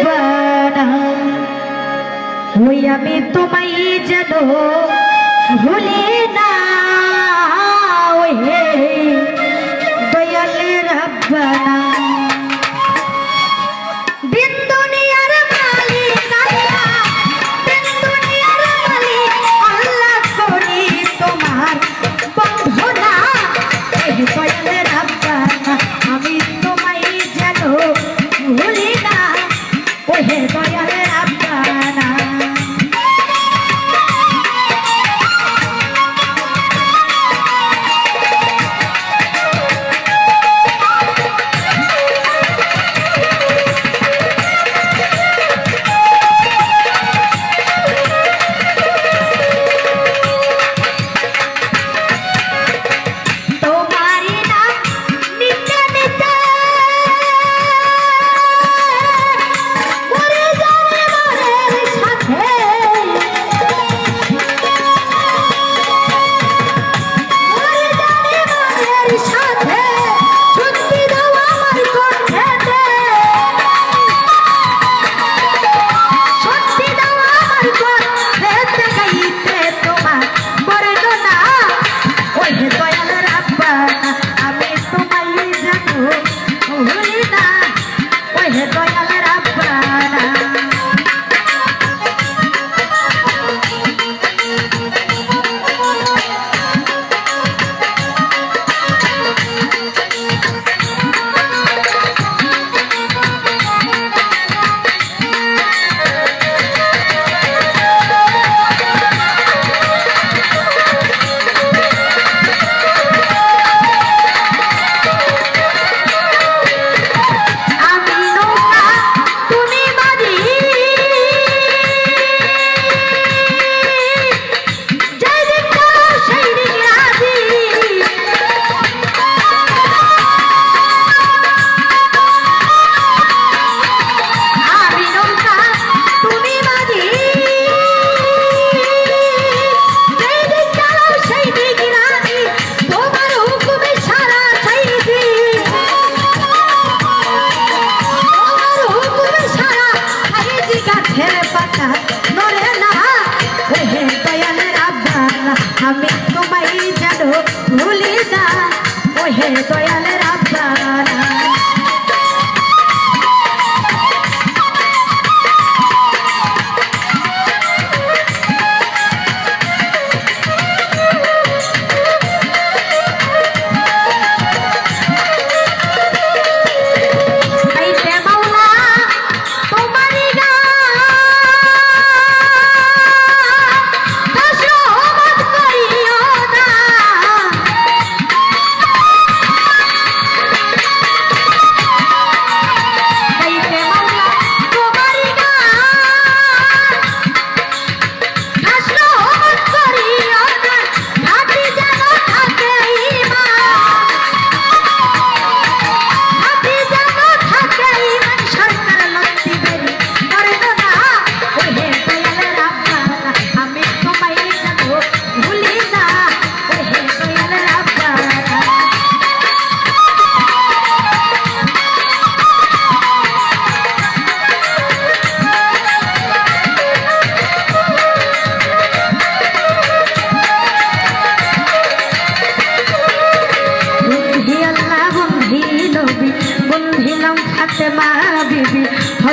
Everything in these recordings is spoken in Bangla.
দিবানা ওই আমি তোমায় যেন ভুলি না ওই দয়াল রব্বানা আমি তোমায় যেন ভুলি না ওহে দয়ালের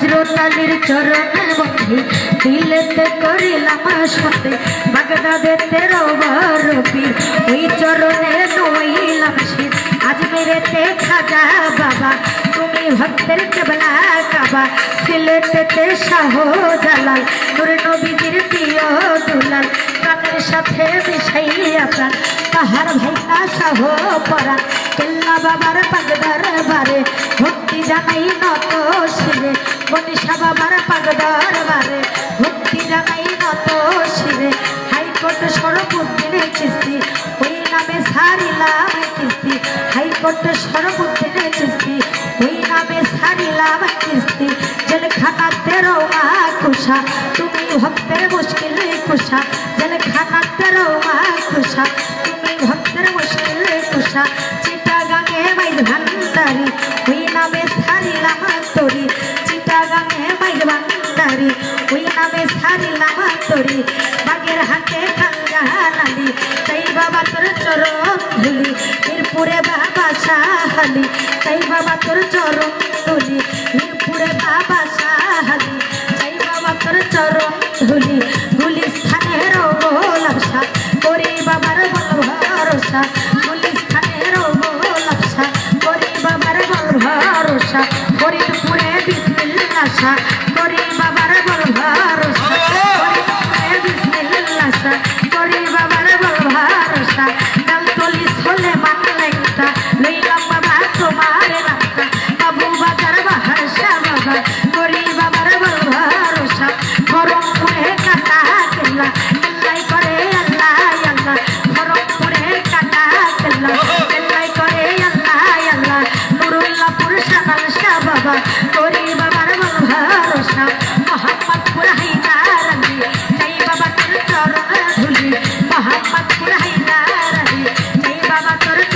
হজরত আলীর চরণে বন্ধি দিলেতে করিলাম সাথে বাগদাদেতে রবি ওই চরণে নইলাম শীত আজমেরেতে খাজা বাবা, তুমি ভক্তের কেবলা কাবা। সিলেটেতে শাহ জালাল নূর নবীজির প্রিয় দুলাল। প্রাণের সাথে মিশাইয়া প্রাণ, তাহার ভাইটা শাহ পরাণ। কেল্লা বাবার পাগদার বারে, ভক্তি জানাই নত শিরে। মনীষা বাবার পাগদার বারে ভক্তি জানাই নত শিরে। হাইকোর্ট সরবুদ্দিনে কিস্তি, ওই নামে সারিলাম কিস্তি। হাইকোর্ট সরবুদ্দিনে কিস্তি, ওই নামে সারিলাম কিস্তি। জেলখানাতে রওনা কুষা তুমি ভক্তের মুশকিল কুষা জেলখানাতে রওনা কুষা তুমি ভক্তের মুশকিল কুষা ছাড়িলাম তরি, বাগের হাতে খাঙ্গালি তাই বাবা তোর চরম ধুলি, মিরপুরে বাবা সাহালি, তাই বাবা তোর চরম ধুলি, মিরপুরে বাবা সাহালি, তাই বাবা তোর চরম ধুলি গুলি স্থানের গোলাপসা করি বাবার বল ভরসা গুলি স্থানের গোলাপসা করি বাবার বল ভরসা করি পুরে বিসমিল্লা Baba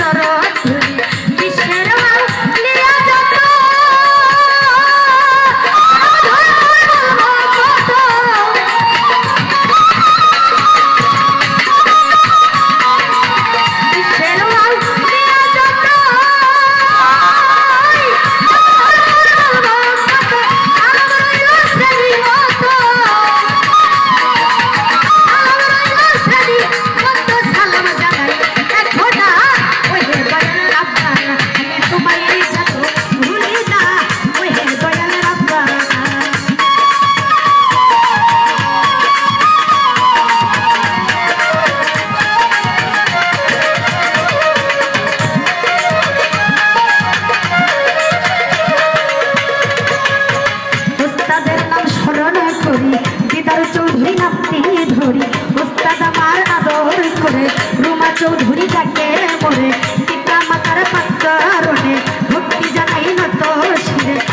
আদর করে রুমা চৌধুরী থাকে মরে দীপা মাতার পাত্তারণে ভক্তি জানাই না তো শিরে।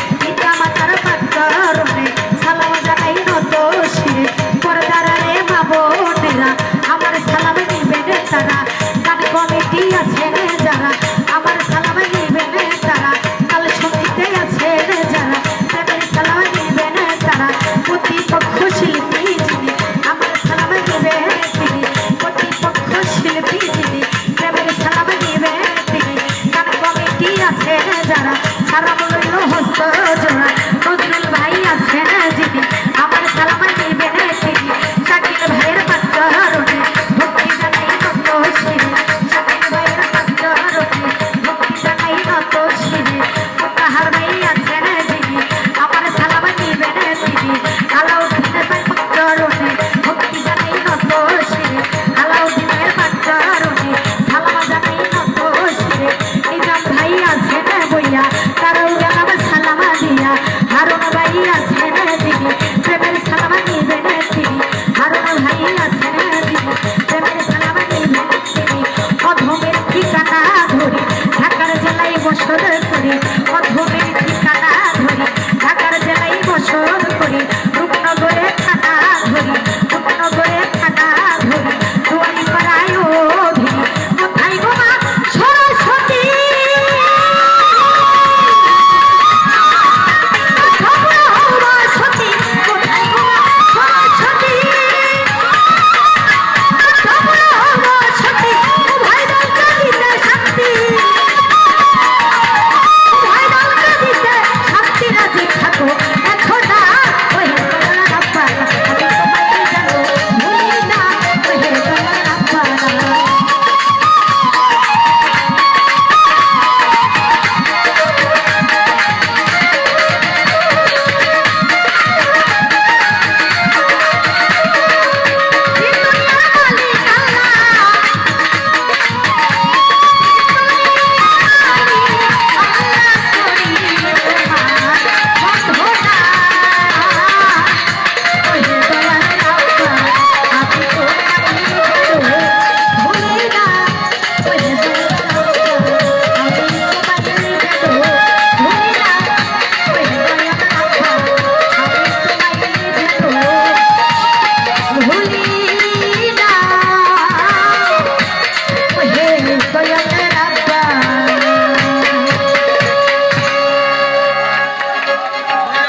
Hahaha